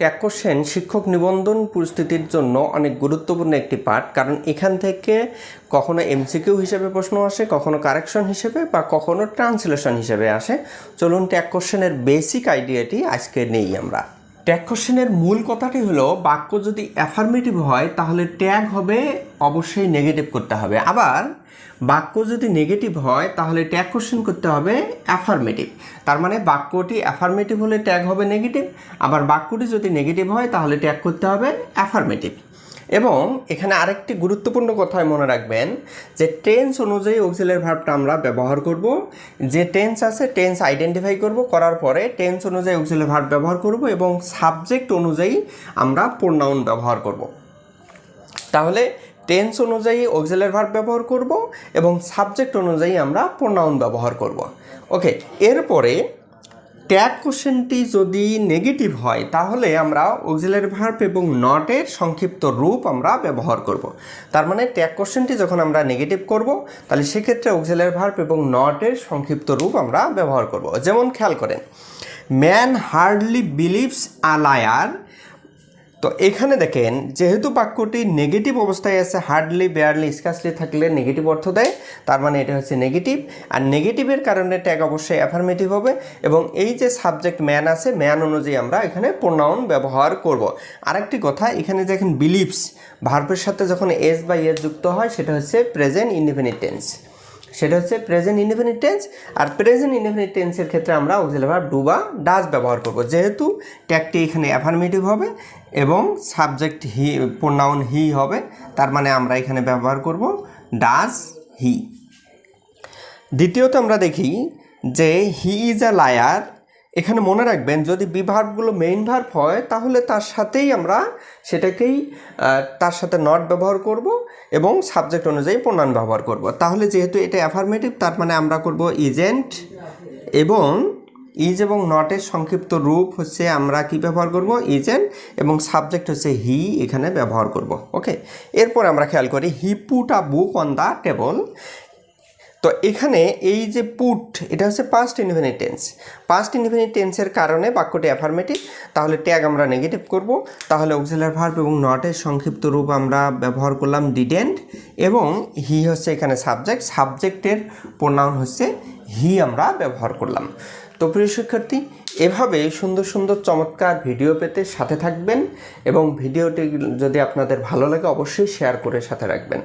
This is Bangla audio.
ট্যাগ কোশ্চেন শিক্ষক নিবন্ধন পরিস্থিতির জন্য অনেক গুরুত্বপূর্ণ একটি পাঠ। কারণ এখান থেকে কখনো এমসিকিউ হিসেবে প্রশ্ন আসে, কখনো কারেকশন হিসেবে বা কখনো ট্রান্সলেশন হিসেবে আসে। চলুন ট্যাগ কোশ্চেনের বেসিক আইডিয়াটি আজকে নেই আমরা। ট্যাগ মূল কথাটি হলো, বাক্য যদি অ্যাফার্মেটিভ হয়, তাহলে ট্যাগ হবে, অবশ্যই নেগেটিভ করতে হবে। আবার, বাক্য যদি নেগেটিভ হয়, তাহলে ট্যাগ কোশ্চেন করতে হবে অ্যাফার্মেটিভ তার মানে বাক্যটি অ্যাফার্মেটিভ হলে ট্যাগ হবে নেগেটিভ আবার বাক্যটি যদি নেগেটিভ হয়, তাহলে ট্যাগ করতে হবে অ্যাফার্মেটিভ এবং এখানে আরেকটি গুরুত্বপূর্ণ কথায় মনে রাখবেন যে টেন্স অনুযায়ী অক্সিলারি ভার্বটা আমরা ব্যবহার করব। যে টেন্স আছে টেন্স আইডেন্টিফাই করব। করার পরে টেন্স অনুযায়ী অক্সিলের ভার্ব ব্যবহার করব এবং সাবজেক্ট অনুযায়ী আমরা প্রোনাউন ব্যবহার করব। তাহলে টেন্স অনুযায়ী অক্সিলারি ভার্ব ব্যবহার করব এবং সাবজেক্ট অনুযায়ী আমরা প্রোনাউন ব্যবহার করব। ওকে এরপরে ট্যাগ কোশ্চেনটি যদি নেগেটিভ হয়, তাহলে আমরা অক্সিলারি ভার্ব এবং নটের সংক্ষিপ্ত রূপ আমরা ব্যবহার করব। তার মানে ট্যাগ কোশ্চেনটি যখন আমরা নেগেটিভ করব, তাহলে সেক্ষেত্রে অক্সিলারি ভার্ব এবং নটের সংক্ষিপ্ত রূপ আমরা ব্যবহার করব। যেমন খেয়াল করেন man hardly believes a liar তো এখানে দেখেন, যেহেতু বাক্যটি নেগেটিভ অবস্থায় আছে হার্ডলি বেয়ারলি স্কাসলি থাকলে নেগেটিভ অর্থ দেয়, তার মানে এটা হচ্ছে নেগেটিভ আর নেগেটিভের কারণে ট্যাগ অবশ্যই অ্যাফার্মেটিভ হবে, এবং এই যে সাবজেক্ট ম্যান আছে ম্যান অনুযায়ী আমরা এখানে প্রোনাউন ব্যবহার করব। আরেকটি কথা, এখানে দেখেন বিলিভস ভার্বের সাথে যখন এস বা এস যুক্ত হয়, সেটা হচ্ছে প্রেজেন্ট ইনডিপেন্ডেন্ট টেন্স সেটা হচ্ছে প্রেজেন্ট ইন্ডেফিনিট টেন্স আর প্রেজেন্ট ইন্ডেফিনিট টেন্সের ক্ষেত্রে আমরা অক্সিলারি ভার্ব ডু বা ডাজ ব্যবহার করব। যেহেতু ট্যাগটি এখানে অ্যাফার্মেটিভ হবে এবং সাবজেক্ট হি প্রোনাউন হি হবে, তার মানে আমরা এখানে ব্যবহার করব ডাজ হি দ্বিতীয়ত আমরা দেখি যে হি ইজ আ লায়ার এখানে মনে রাখবেন, যদি বিভার্বগুলো মেইন ভার্ব হয়, তাহলে তার সাথেই আমরা সেটাকেই তার সাথে নট ব্যবহার করব এবং সাবজেক্ট অনুযায়ী প্রণান ব্যবহার করব। তাহলে যেহেতু এটা অ্যাফার্মেটিভ তার মানে আমরা করব ইজেন্ট এবং ইজ এবং নটের সংক্ষিপ্ত রূপ হচ্ছে আমরা কি ব্যবহার করব? ইজেন্ট এবং সাবজেক্ট হচ্ছে হি এখানে ব্যবহার করব। ওকে এরপর আমরা খেয়াল করি he put a book on the table তো এখানে এই যে পুট এটা হচ্ছে past infinite tense past infinite টেন্সের কারণে বাক্যটি অ্যাফার্মেটিভ তাহলে ট্যাগ আমরা নেগেটিভ করব, তাহলে অক্সিলার ভার্ব এবং নটের সংক্ষিপ্ত রূপ আমরা ব্যবহার করলাম ডিডেন্ট এবং হি হচ্ছে এখানে সাবজেক্ট সাবজেক্টের প্রোনাউন হচ্ছে হি আমরা ব্যবহার করলাম। তো প্রিয় শিক্ষার্থী, এভাবে সুন্দর সুন্দর চমৎকার ভিডিও পেতে সাথে থাকবেন, এবং ভিডিওটি যদি আপনাদের ভালো লাগে অবশ্যই শেয়ার করে সাথে রাখবেন।